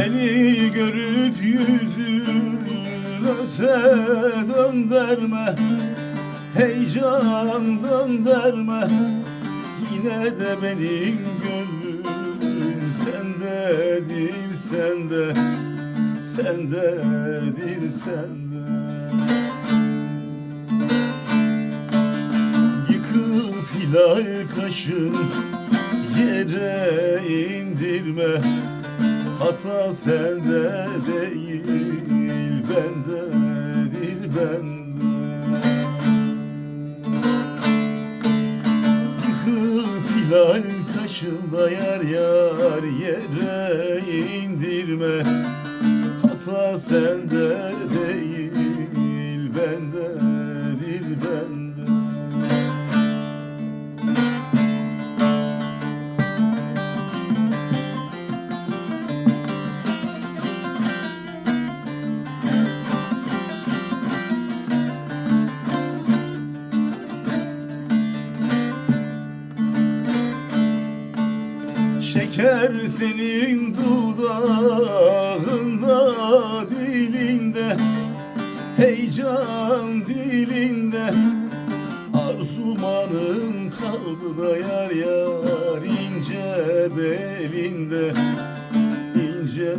Beni görüp yüzün öte dönderme Heyecan dönderme Yine de benim gönlüm sendedir sende Sendedir sende. Yıkıp hilal kaşın yere indirme Hata sende değil bendedir bende. Yıkıp hilal kaşında yar yar yere indirme. Hata sende değil Şeker senin dudağında dilinde. Heyecan dilinde. Arzumanın kalbıda yar yar ince belinde. İnce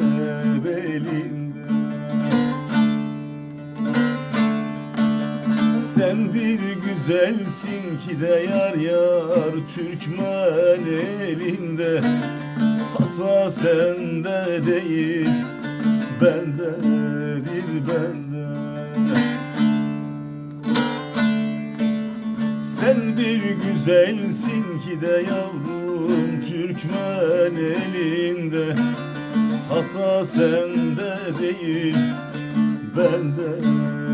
belinde. Sen bir güzelsin ki de yar yar Türkmen elinde. Hata sende değil bendedir bende. Sen bir güzelsin ki de yavrum Türkmen elinde. Hata sende değil bendedir. bende